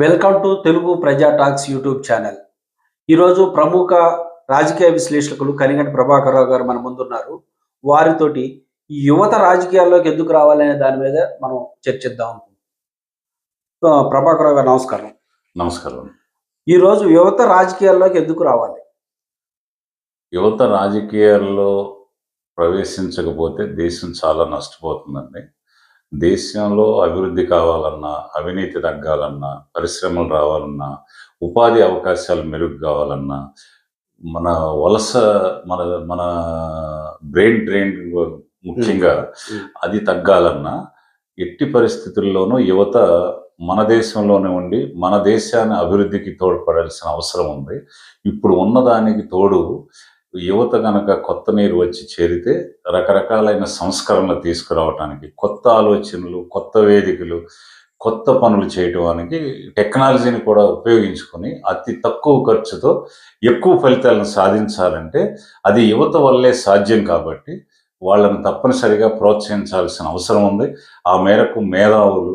Welcome to Telugu ప్రజా talks YouTube channel. ఈరోజు ప్రముఖ రాజకీయ విశ్లేషకులు కనిగంటి ప్రభాకర్ రావు గారు మన ముందున్నారు. వారితోటి ఈ యువత రాజకీయాల్లోకి ఎందుకు రావాలనే దాని మీద మనం చర్చిద్దాం అనుకుంటున్నాం. ప్రభాకర్ రావు గారు నమస్కారం. నమస్కారం. ఈరోజు యువత రాజకీయాల్లోకి ఎందుకు రావాలి? యువత రాజకీయాల్లో ప్రవేశించకపోతే దేశం చాలా నష్టపోతుందండి. దేశంలో అభివృద్ధి కావాలన్నా అవినీతి తగ్గాలన్నా పరిశ్రమలు రావాలన్నా ఉపాధి అవకాశాలు మెరుగు కావాలన్నా మన వలస మన మన బ్రెయిన్ డ్రైన్ ముఖ్యంగా అది తగ్గాలన్నా ఎట్టి పరిస్థితుల్లోనూ యువత మన దేశంలోనే ఉండి మన దేశాన్ని అభివృద్ధికి తోడ్పడాల్సిన అవసరం ఉంది. ఇప్పుడు ఉన్నదానికి తోడు యువత గనక కొత్త నీరు వచ్చి చేరితే రకరకాలైన సంస్కరణలు తీసుకురావటానికి కొత్త ఆలోచనలు కొత్త వేదికలు కొత్త పనులు చేయడానికి టెక్నాలజీని కూడా ఉపయోగించుకొని అతి తక్కువ ఖర్చుతో ఎక్కువ ఫలితాలను సాధించాలంటే అది యువత వల్లే సాధ్యం కాబట్టి వాళ్ళని తప్పనిసరిగా ప్రోత్సహించాల్సిన అవసరం ఉంది. ఆ మేరకు మేధావులు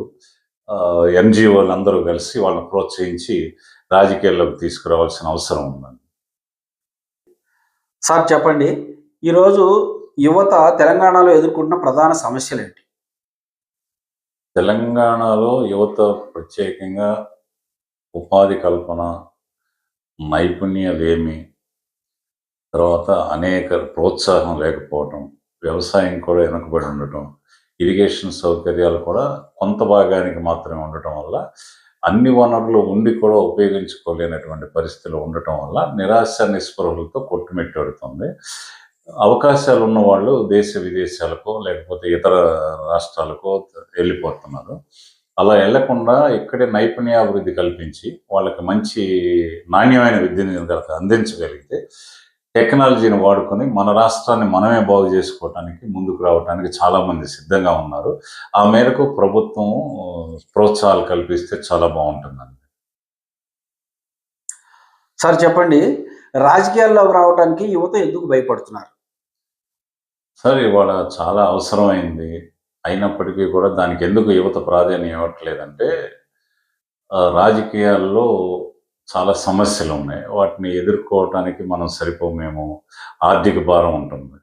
ఎన్జిఓలు అందరూ కలిసి వాళ్ళని ప్రోత్సహించి రాజకీయాల్లోకి తీసుకురావాల్సిన అవసరం ఉందండి. సార్ చెప్పండి ఈరోజు యువత తెలంగాణలో ఎదుర్కొంటున్న ప్రధాన సమస్యలు ఏంటి తెలంగాణలో యువత ప్రత్యేకంగా ఉపాధి కల్పన నైపుణ్యలేమి తర్వాత అనేక ప్రోత్సాహం లేకపోవటం వ్యవసాయం కూడా వెనుకబడి ఉండటం ఇరిగేషన్ సౌకర్యాలు కూడా కొంత భాగానికి మాత్రమే ఉండటం వల్ల అన్ని వనరులు ఉండి కూడా ఉపయోగించుకోలేనటువంటి పరిస్థితులు ఉండటం వల్ల నిరాశ నిస్పృహలతో కొట్టుమిట్టడుతుంది. అవకాశాలు ఉన్న వాళ్ళు దేశ విదేశాలకో లేకపోతే ఇతర రాష్ట్రాలకో వెళ్ళిపోతున్నారు. అలా వెళ్ళకుండా ఇక్కడే నైపుణ్యాభివృద్ధి కల్పించి వాళ్ళకి మంచి నాణ్యమైన విద్యను కనుక అందించగలిగితే టెక్నాలజీని వాడుకొని మన రాష్ట్రాన్ని మనమే బాగు చేసుకోవటానికి ముందుకు రావడానికి చాలా మంది సిద్ధంగా ఉన్నారు. ఆ మేరకు ప్రభుత్వం ప్రోత్సాహాలు కల్పిస్తే చాలా బాగుంటుందండి. సార్ చెప్పండి. రాజకీయాల్లోకి రావడానికి యువత ఎందుకు భయపడుతున్నారు? సరే ఇవాళ చాలా అవసరమైంది. అయినప్పటికీ కూడా దానికి ఎందుకు యువత ప్రాధాన్యం ఇవ్వట్లేదంటే రాజకీయాల్లో చాలా సమస్యలు ఉన్నాయి. వాటిని ఎదుర్కోవటానికి మనం సరిపోమేమో. ఆర్థిక భారం ఉంటుంది.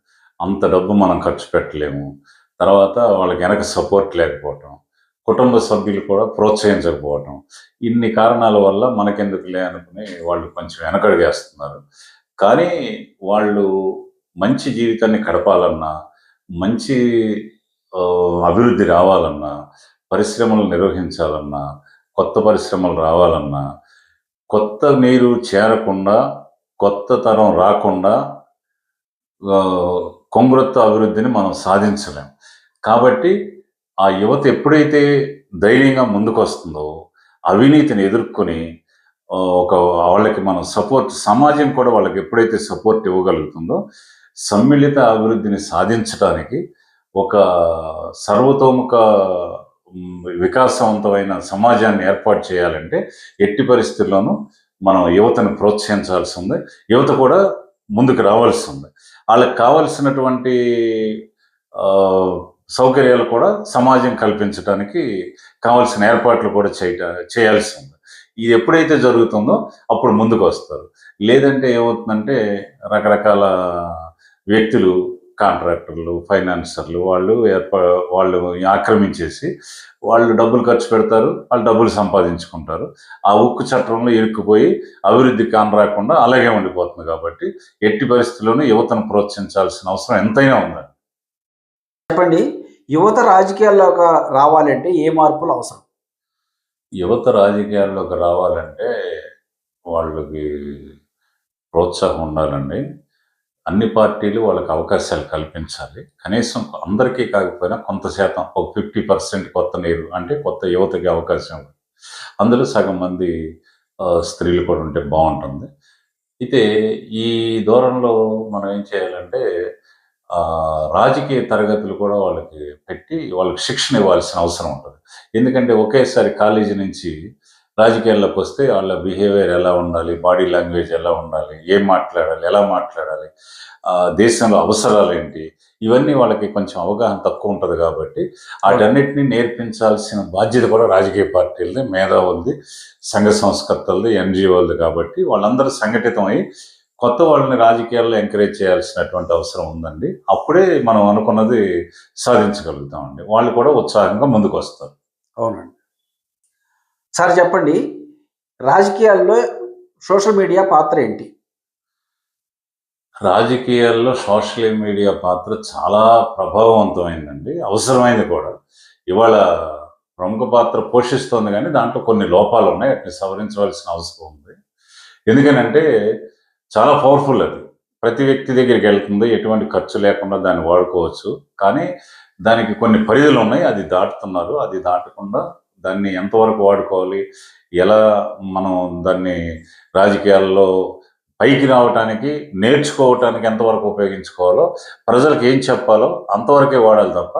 అంత డబ్బు మనం ఖర్చు పెట్టలేము. తర్వాత వాళ్ళకి వెనక సపోర్ట్ లేకపోవటం. కుటుంబ సభ్యులు కూడా ప్రోత్సహించకపోవటం. ఇన్ని కారణాల వల్ల మనకెందుకులే అనుకుని వాళ్ళు కొంచెం వెనకడిగేస్తున్నారు. కానీ వాళ్ళు మంచి జీవితాన్ని గడపాలన్నా మంచి అభివృద్ధి రావాలన్నా పరిశ్రమలు నిర్వహించాలన్నా కొత్త పరిశ్రమలు రావాలన్నా కొత్త నీరు చేరకుండా కొత్త తరం రాకుండా ఆ, అభివృద్ధిని మనం సాధించలేం. కాబట్టి ఆ యువత ఎప్పుడైతే ధైర్యంగా ముందుకొస్తుందో అవినీతిని ఎదుర్కొని ఒక వాళ్ళకి మనం సపోర్ట్ సమాజం కూడా వాళ్ళకి ఎప్పుడైతే సపోర్ట్ ఇవ్వగలుగుతుందో సమ్మిళిత అభివృద్ధిని సాధించడానికి ఒక సర్వతోముఖ వికాసవంతమైన సమాజాన్ని ఏర్పాటు చేయాలంటే ఎట్టి పరిస్థితుల్లోనూ మనం యువతను ప్రోత్సహించాల్సి ఉంది. యువత కూడా ముందుకు రావాల్సి ఉంది. వాళ్ళకి కావలసినటువంటి సౌకర్యాలు కూడా సమాజం కల్పించడానికి కావాల్సిన ఏర్పాట్లు కూడా చేయట చేయాల్సి ఉంది. ఇది ఎప్పుడైతే జరుగుతుందో అప్పుడు ముందుకు వస్తారు. లేదంటే ఏమవుతుందంటే రకరకాల వ్యక్తులు కాంట్రాక్టర్లు ఫైనాన్సర్లు వాళ్ళు ఏర్పా వాళ్ళు ఆక్రమించేసి వాళ్ళు డబ్బులు ఖర్చు పెడతారు వాళ్ళు డబ్బులు సంపాదించుకుంటారు. ఆ ఉక్కు చట్టంలో ఇరుక్కుపోయి అభివృద్ధి కాని రాకుండా అలాగే ఉండిపోతుంది కాబట్టి ఎట్టి పరిస్థితుల్లోనూ యువతను ప్రోత్సహించాల్సిన అవసరం ఎంతైనా ఉందండి. చెప్పండి యువత రాజకీయాల్లోకి రావాలంటే ఏ మార్పులు అవసరం? యువత రాజకీయాల్లోకి రావాలంటే వాళ్ళకి ప్రోత్సాహం ఉండాలండి. అన్ని పార్టీలు వాళ్ళకి అవకాశాలు కల్పించాలి. కనీసం అందరికీ కాకపోయినా కొంత శాతం ఒక ఫిఫ్టీ పర్సెంట్ కొత్త నీరు అంటే కొత్త యువతకి అవకాశం అందులో సగం మంది స్త్రీలు కూడా ఉంటే బాగుంటుంది. అయితే ఈ దూరంలో మనం ఏం చేయాలంటే రాజకీయ తరగతులు కూడా వాళ్ళకి పెట్టి వాళ్ళకి శిక్షణ ఇవ్వాల్సిన అవసరం ఉంటుంది. ఎందుకంటే ఒకేసారి కాలేజీ నుంచి రాజకీయాల్లోకి వస్తే వాళ్ళ బిహేవియర్ ఎలా ఉండాలి బాడీ లాంగ్వేజ్ ఎలా ఉండాలి ఏం మాట్లాడాలి ఎలా మాట్లాడాలి దేశంలో అవసరాలు ఏంటి ఇవన్నీ వాళ్ళకి కొంచెం అవగాహన తక్కువ ఉంటుంది కాబట్టి వాటన్నిటిని నేర్పించాల్సిన బాధ్యత కూడా రాజకీయ పార్టీలది మేధావులది సంఘ సంస్కర్తలది ఎన్జిఓలది కాబట్టి వాళ్ళందరూ సంఘటితమై కొత్త వాళ్ళని రాజకీయాల్లో ఎంకరేజ్ చేయాల్సినటువంటి అవసరం ఉందండి. అప్పుడే మనం అనుకున్నది సాధించగలుగుతామండి. వాళ్ళు కూడా ఉత్సాహంగా ముందుకు వస్తారు అవునండి. సార్ చెప్పండి రాజకీయాల్లో సోషల్ మీడియా పాత్ర ఏంటి? రాజకీయాల్లో సోషల్ మీడియా పాత్ర చాలా ప్రభావవంతమైందండి అవసరమైంది కూడా. ఇవాళ ప్రముఖ పాత్ర పోషిస్తోంది కానీ దాంట్లో కొన్ని లోపాలు ఉన్నాయి వాటిని సవరించవలసిన అవసరం ఉంది. ఎందుకనంటే చాలా పవర్ఫుల్ అది. ప్రతి వ్యక్తి దగ్గరికి వెళ్తుంది ఎటువంటి ఖర్చు లేకుండా దాన్ని వాడుకోవచ్చు. కానీ దానికి కొన్ని పరిధులు ఉన్నాయి అది దాటుతున్నారు. అది దాటకుండా దాన్ని ఎంతవరకు వాడుకోవాలి? ఎలా మనం దాన్ని రాజకీయాల్లో పైకి రావటానికి నేర్చుకోవటానికి ఎంతవరకు ఉపయోగించుకోవాలో ప్రజలకు ఏం చెప్పాలో అంతవరకే వాడాలి తప్ప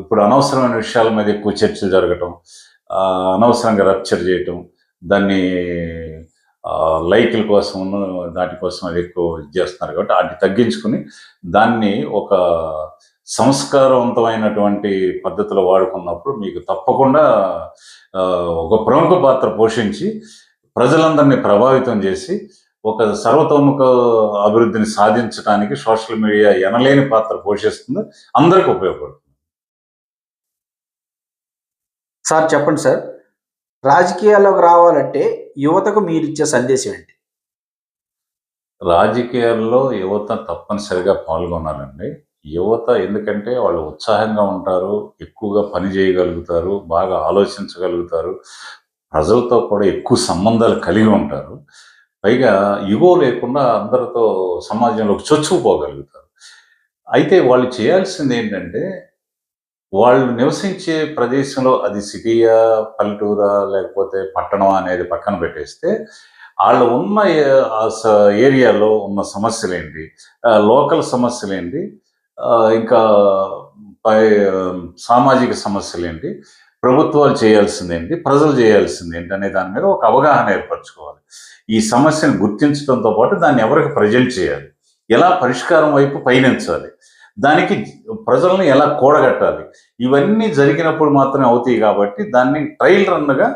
ఇప్పుడు అనవసరమైన విషయాల మీద ఎక్కువ చర్చలు జరగటం అనవసరంగా రప్చర్ చేయటం దాన్ని లైకుల కోసం దాటి కోసం అది ఎక్కువ ఇది చేస్తున్నారు కాబట్టి వాటిని తగ్గించుకుని దాన్ని ఒక సంస్కారవంతమైనటువంటి పద్ధతిలో వాడుకున్నప్పుడు మీకు తప్పకుండా ఒక ప్రముఖ పాత్ర పోషించి ప్రజలందరినీ ప్రభావితం చేసి ఒక సర్వతోముఖ అభివృద్ధిని సాధించడానికి సోషల్ మీడియా ఎనలేని పాత్ర పోషిస్తుంది అందరికి ఉపయోగపడుతుంది. సార్ చెప్పండి సార్. రాజకీయాల్లోకి రావాలంటే యువతకు మీరిచ్చే సందేశం ఏంటి? రాజకీయాల్లో యువత తప్పనిసరిగా పాల్గొనాలండి. యువత ఎందుకంటే వాళ్ళు ఉత్సాహంగా ఉంటారు ఎక్కువగా పని చేయగలుగుతారు బాగా ఆలోచించగలుగుతారు ప్రజలతో కూడా ఎక్కువ సంబంధాలు కలిగి ఉంటారు. పైగా ఇగో లేకుండా అందరితో సమాజంలోకి చొచ్చుకుపోగలుగుతారు అయితే వాళ్ళు చేయాల్సింది ఏంటంటే వాళ్ళు నివసించే ప్రదేశంలో అది సిటీయా పల్లెటూరా లేకపోతే పట్టణమా అనేది పక్కన పెట్టేస్తే వాళ్ళు ఉన్న ఆ స- ఏరియాలో ఉన్న సమస్యలు ఏంటి లోకల్ సమస్యలేంటి ఇంకా పై సామాజిక సమస్యలు ఏంటి? ప్రభుత్వాలు చేయాల్సింది ఏంటి ప్రజలు చేయాల్సింది ఏంటి అనే దాని మీద ఒక అవగాహన ఏర్పరచుకోవాలి. ఈ సమస్యను గుర్తించడంతో పాటు దాన్ని ఎవరికి ప్రజెంట్ చేయాలి? ఎలా పరిష్కారం వైపు పయనించాలి? దానికి ప్రజలను ఎలా కూడగట్టాలి? ఇవన్నీ జరిగినప్పుడు మాత్రమే అవుతాయి కాబట్టి దాన్ని ట్రయల్ రన్గా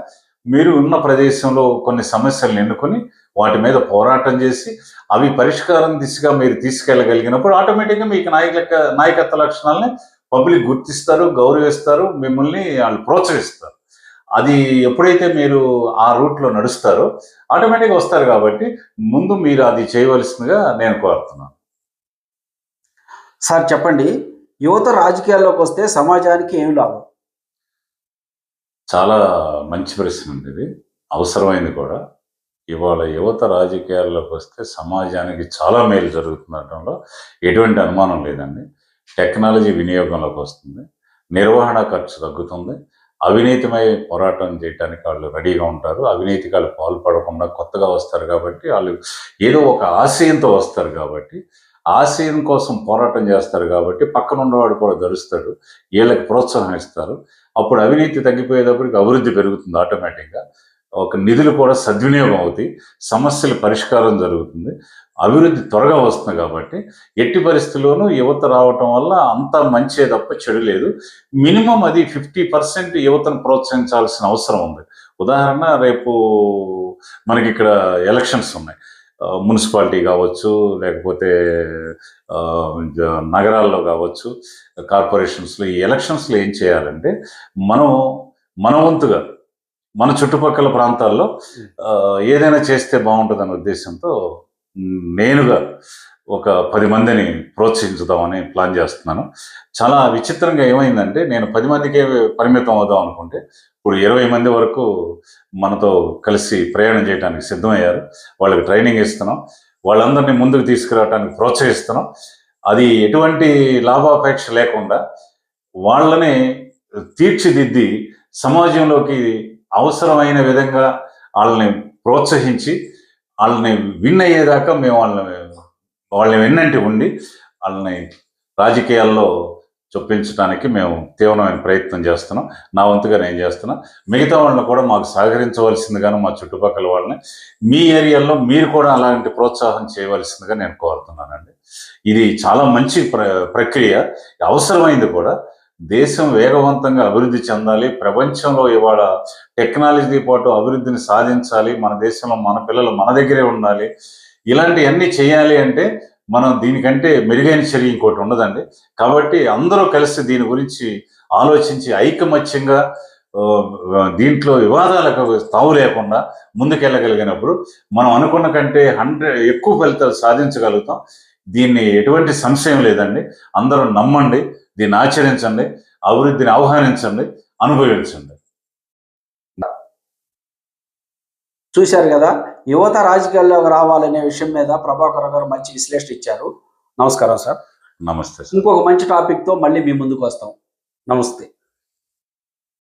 మీరు ఉన్న ప్రదేశంలో కొన్ని సమస్యలను ఎన్నుకొని వాటి మీద పోరాటం చేసి అవి పరిష్కారం దిశగా మీరు తీసుకెళ్ళగలిగినప్పుడు ఆటోమేటిక్గా మీకు నాయక నాయకత్వ లక్షణాలని పబ్లిక్ గుర్తిస్తారు గౌరవిస్తారు మిమ్మల్ని వాళ్ళు ప్రోత్సహిస్తారు. అది ఎప్పుడైతే మీరు ఆ రూట్లో నడుస్తారో ఆటోమేటిక్గా వస్తారు కాబట్టి ముందు మీరు అది చేయవలసిందిగా నేను కోరుతున్నాను. సార్ చెప్పండి. యువత రాజకీయాల్లోకి వస్తే సమాజానికి ఏమి లాభం? చాలా మంచి ప్రశ్న ఉంది ఇది. అవసరమైంది కూడా. ఇవాళ యువత రాజకీయాల్లోకి వస్తే సమాజానికి చాలా మేలు జరుగుతుండటంలో ఎటువంటి అనుమానం లేదండి. టెక్నాలజీ వినియోగంలోకి వస్తుంది. నిర్వహణ ఖర్చు తగ్గుతుంది. అవినీతిమై పోరాటం చేయడానికి వాళ్ళు రెడీగా ఉంటారు. అవినీతికి వాళ్ళు పాల్పడకుండా కొత్తగా వస్తారు కాబట్టి వాళ్ళు ఏదో ఒక ఆశయంతో వస్తారు కాబట్టి ఆశయం కోసం పోరాటం చేస్తారు కాబట్టి పక్కన ఉన్నవాడు కూడా ధరుస్తాడు. వీళ్ళకి ప్రోత్సాహం ఇస్తారు. అప్పుడు అవినీతి తగ్గిపోయేటప్పటికి అభివృద్ధి పెరుగుతుంది ఆటోమేటిక్గా. ఒక నిధులు కూడా సద్వినియోగం అవుతాయి సమస్యల పరిష్కారం జరుగుతుంది అభివృద్ధి త్వరగా వస్తుంది కాబట్టి ఎట్టి పరిస్థితుల్లోనూ యువత రావటం వల్ల అంత మంచే తప్ప చెడు లేదు. మినిమం అది ఫిఫ్టీ పర్సెంట్ యువతను ప్రోత్సహించాల్సిన అవసరం ఉంది. ఉదాహరణ రేపు మనకి ఇక్కడ ఎలక్షన్స్ ఉన్నాయి. మున్సిపాలిటీ కావచ్చు లేకపోతే నగరాల్లో కావచ్చు కార్పొరేషన్స్లో ఈ ఎలక్షన్స్లో ఏం చేయాలంటే మనం మన వంతుగా మన చుట్టుపక్కల ప్రాంతాల్లో ఏదైనా చేస్తే బాగుంటుందనే ఉద్దేశంతో నేనుగా ఒక పది మందిని ప్రోత్సహించుదామని ప్లాన్ చేస్తున్నాను. చాలా విచిత్రంగా ఏమైందంటే నేను పది మందికే పరిమితం అవుదాం అనుకుంటే ఇప్పుడు ఇరవై మంది వరకు మనతో కలిసి ప్రయాణం చేయడానికి సిద్ధమయ్యారు. వాళ్ళకి ట్రైనింగ్ ఇస్తున్నాం. వాళ్ళందరినీ ముందుకు తీసుకురావడానికి ప్రోత్సహిస్తున్నాం. అది ఎటువంటి లాభాపేక్ష లేకుండా వాళ్ళని తీర్చిదిద్ది సమాజంలోకి అవసరమైన విధంగా వాళ్ళని ప్రోత్సహించి వాళ్ళని విన్ అయ్యేదాకా మేము వాళ్ళని వాళ్ళని వెన్నంటి ఉండి వాళ్ళని రాజకీయాల్లో చొప్పించడానికి మేము తీవ్రమైన ప్రయత్నం చేస్తున్నాం. నా వంతుగా నేను చేస్తున్నా. మిగతా వాళ్ళని కూడా మాకు సహకరించవలసిందిగాను మా చుట్టుపక్కల వాళ్ళని మీ ఏరియాలో మీరు కూడా అలాంటి ప్రోత్సాహం చేయవలసిందిగా నేను కోరుతున్నానండి. ఇది చాలా మంచి ప్ర ప్రక్రియ. అవసరమైంది కూడా దేశం వేగవంతంగా అభివృద్ధి చెందాలి ప్రపంచంలో ఇవాళ టెక్నాలజీ పాటు అభివృద్ధిని సాధించాలి మన దేశంలో మన పిల్లలు మన దగ్గరే ఉండాలి. ఇలాంటివన్నీ చేయాలి అంటే మనం దీనికంటే మెరుగైన చర్య ఇంకోటి ఉండదండి. కాబట్టి అందరూ కలిసి దీని గురించి ఆలోచించి ఐకమత్యంగా దీంట్లో వివాదాలకు తావు లేకుండా ముందుకెళ్ళగలిగినప్పుడు మనం అనుకున్న కంటే హండ్రెడ్ ఎక్కువ ఫలితాలు సాధించగలుగుతాం. దీన్ని ఎటువంటి సంశయం లేదండి. అందరూ నమ్మండి. దీన్ని ఆచరించండి అభివృద్ధిని ఆహ్వానించండి అనుభవించండి. చూశారు కదా యువత రాజకీయాల్లోకి రావాలనే విషయం మీద ప్రభాకర్ గారు మంచి విశ్లేషణ ఇచ్చారు. నమస్కారం సార్. నమస్తే సార్. ఇంకొక మంచి టాపిక్తో మళ్ళీ మీ ముందుకు వస్తాం. నమస్తే.